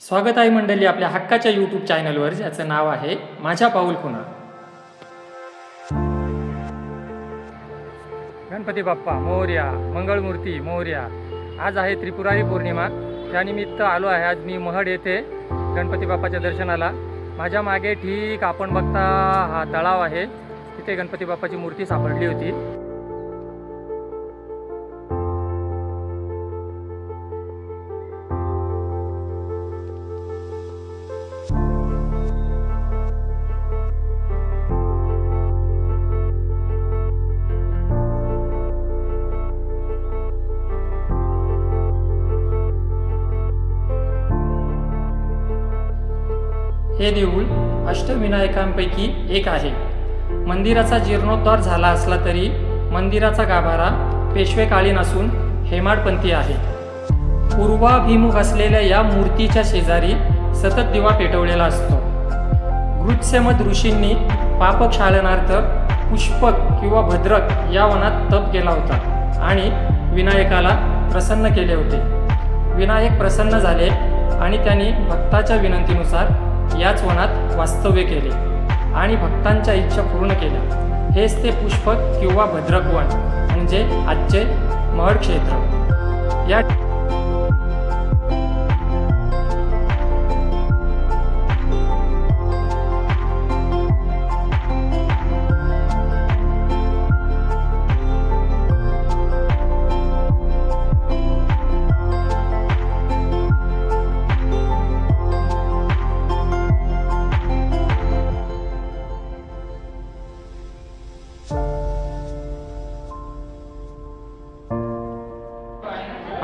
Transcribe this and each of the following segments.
स्वागत आहे मंडळी आपल्या हक्काच्या यूट्यूब चॅनलवर ज्याचं नाव आहे माझ्या पाऊल खुना गणपती बाप्पा मोर्या मंगळमूर्ती मोर्या. आज आहे त्रिपुरारी पौर्णिमा. त्यानिमित्त आलो आहे. आज मी महड येथे गणपती बाप्पाच्या दर्शनाला. माझ्या मागे ठीक आपण बघता हा तळाव आहे. तिथे गणपती बाप्पाची मूर्ती सापडली होती. हे देऊळ अष्टविनायकांपैकी एक आहे. मंदिराचा जीर्णोद्धार झाला असला तरी मंदिराचा गाभारा पेशवेकालीन असून हेमाडपंथी आहे. पूर्वाभिमुख असलेल्या या मूर्तीच्या शेजारी सतत दिवा पेटवलेला असतो. गृत्सेमद ऋषींनी पापक्षालनार्थ पुष्पक किंवा भद्रक या वनात तप केला होता आणि विनायकाला प्रसन्न केले होते. विनायक प्रसन्न झाले आणि त्यांनी भक्ताच्या विनंतीनुसार याच वनात वास्तव्य केले आणि भक्तांच्या इच्छा पूर्ण केल्या. हेच ते पुष्पक किंवा भद्रकवन म्हणजे आजचे महड क्षेत्र. या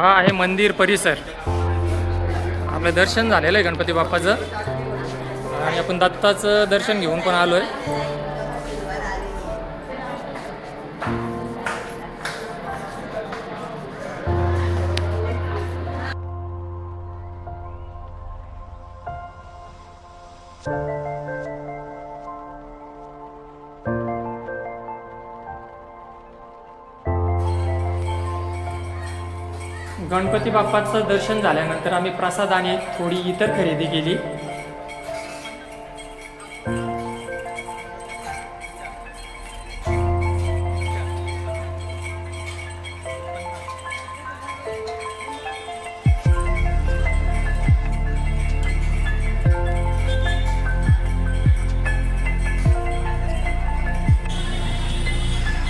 हा आहे मंदिर परिसर. आपलं दर्शन झालेलं आहे गणपती बाप्पाचं. आणि आपण दत्ताचं दर्शन घेऊन पण आलो आहे गणपती बाप्पाचं दर्शन झाल्यानंतर आम्ही प्रसादाने थोडी इतर खरेदी केली.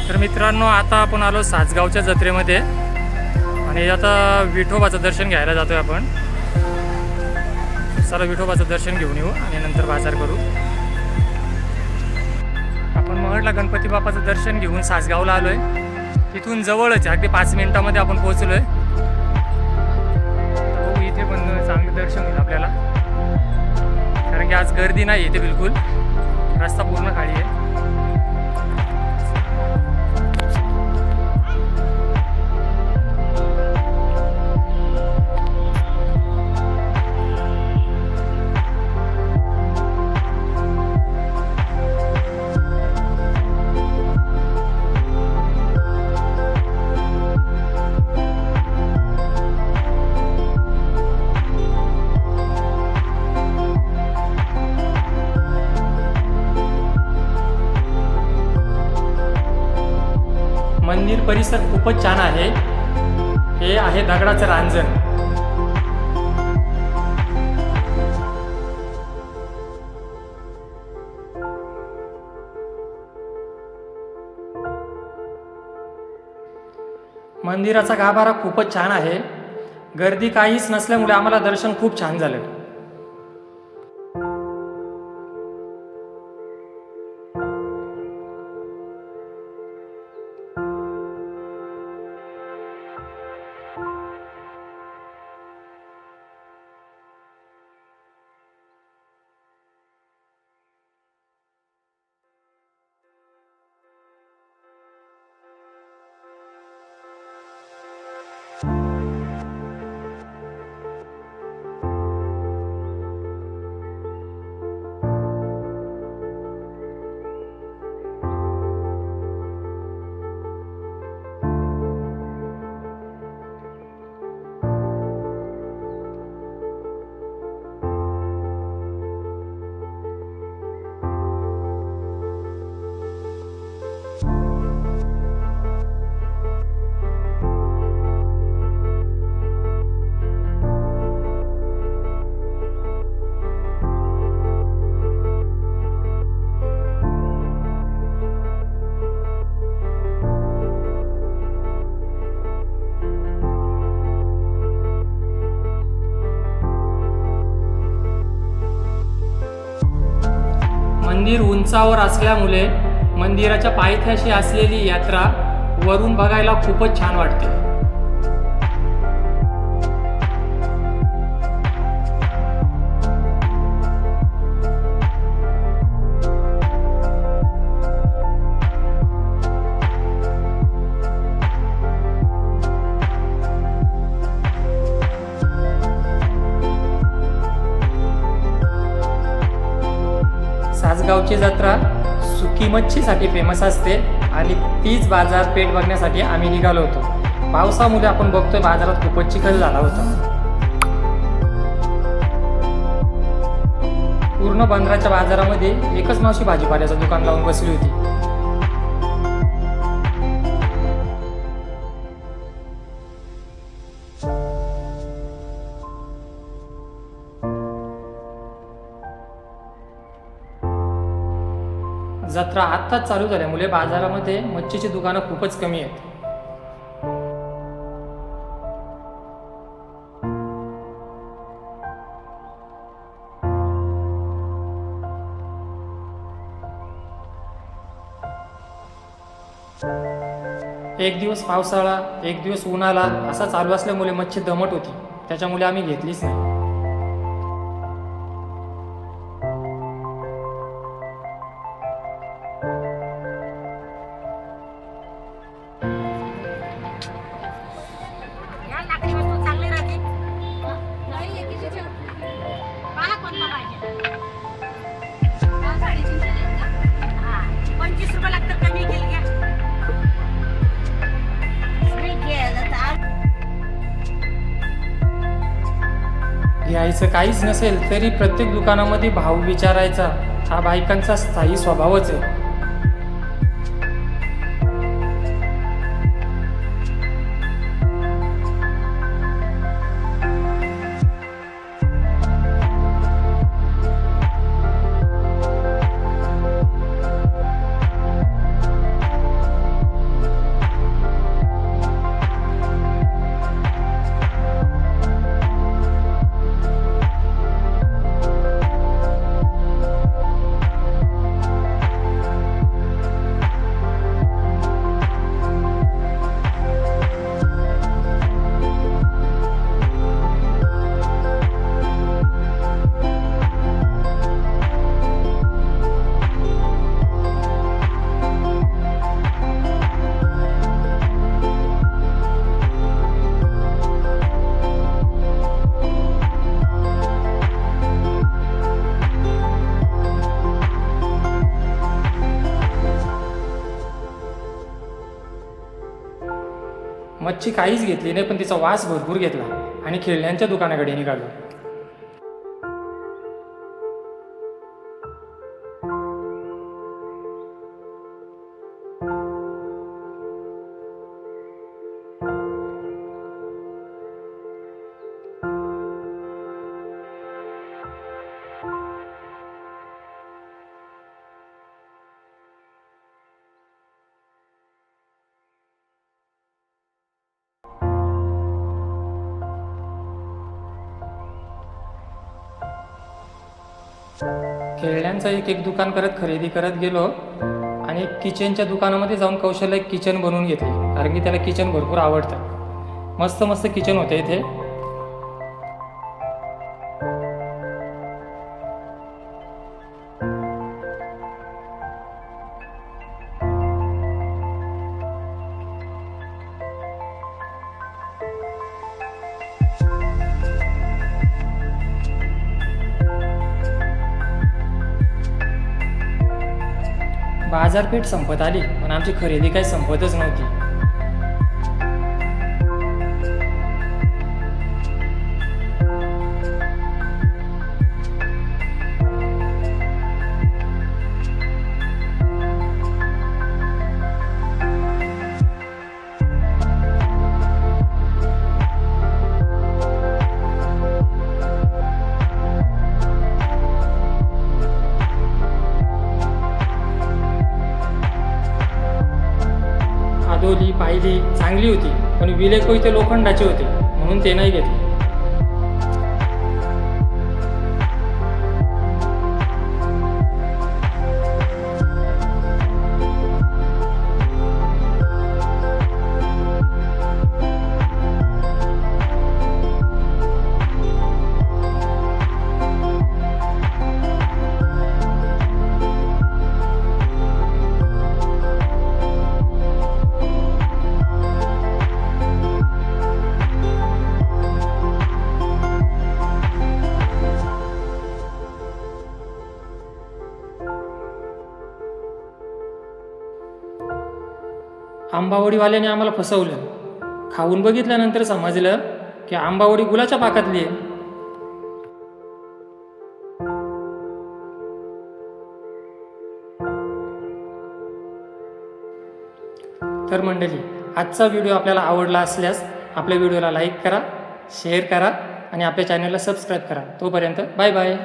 तर मित्रांनो आता आपण आलो सासगावच्या जत्रेमध्ये. आणि आता विठोबाचं दर्शन घ्यायला जातोय आपण. चला विठोबाचं दर्शन घेऊन येऊ आणि नंतर बाजार करू. आपण महडला गणपती बाप्पाचं दर्शन घेऊन सासगावला आलोय. तिथून जवळच अगदी पाच मिनिटामध्ये आपण पोहोचलोय. इथे पण चांगलं दर्शन होईल आपल्याला. कारण की आज गर्दी नाही इथे बिलकुल. रस्ता पूर्ण खाली आहे. परिसर खूपच छान आहे. हे आहे दगडाचं रांजण. मंदिराचा गाभारा खूपच छान आहे. गर्दी काहीच नसल्यामुळे आम्हाला दर्शन खूप छान झालं. मंदिर उंचावर असल्यामुळे मंदिराच्या पायथ्याशी असलेली यात्रा वरून बघायला खूपच छान वाटते. सासगावची जत्रा सुकी मच्छीसाठी फेमस असते आणि तीच बाजारपेठ बघण्यासाठी आम्ही निघालो होतो. पावसामुळे आपण बघतोय बाजारात खूपच चिखल झाला होता. पूर्ण बंदराच्या बाजारामध्ये एकच मावशी भाजीपाल्याचं दुकान लावून बसली होती. जत्रा आत्ताच चालू झाल्यामुळे बाजारामध्ये मच्छीची दुकानं खूपच कमी आहेत. एक दिवस पावसाळा एक दिवस उन्हाळा असा चालू असल्यामुळे मच्छी दमट होती. त्याच्यामुळे आम्ही घेतलीच नाही. पंचवीस रुपये लागतात कमी घ्यायचं काहीच नसेल तरी प्रत्येक दुकानामध्ये भाव विचारायचा. हा बायकांचा स्थायी स्वभावच आहे. मच्छी काहीच घेतली नाही पण तिचा वास भरपूर घेतला आणि खेळण्यांच्या दुकानाकडे निघालो. खेळण्यांचं एक एक दुकान करत खरेदी करत गेलो आणि किचनच्या दुकानामध्ये जाऊन कौशल्य एक किचन बनवून घेतली कारण की त्याला किचन भरपूर आवडतं. मस्त मस्त किचन होतं इथे. बाजारपेठ संपत आली पण आमची खरेदी काही संपतच नव्हती. विले विलेको लोखंडाचे होते म्हणून ते नाही घेतले. आंबावडीवाल्याने आम्हाला फसवलं. खाऊन बघितल्यानंतर समजलं की आंबावडी गुलाच्या पाकातली आहे. तर मंडळी आजचा व्हिडिओ आपल्याला आवडला असल्यास आपल्या व्हिडिओला लाईक करा शेअर करा आणि आपल्या चॅनलला सबस्क्राईब करा. तोपर्यंत बाय बाय.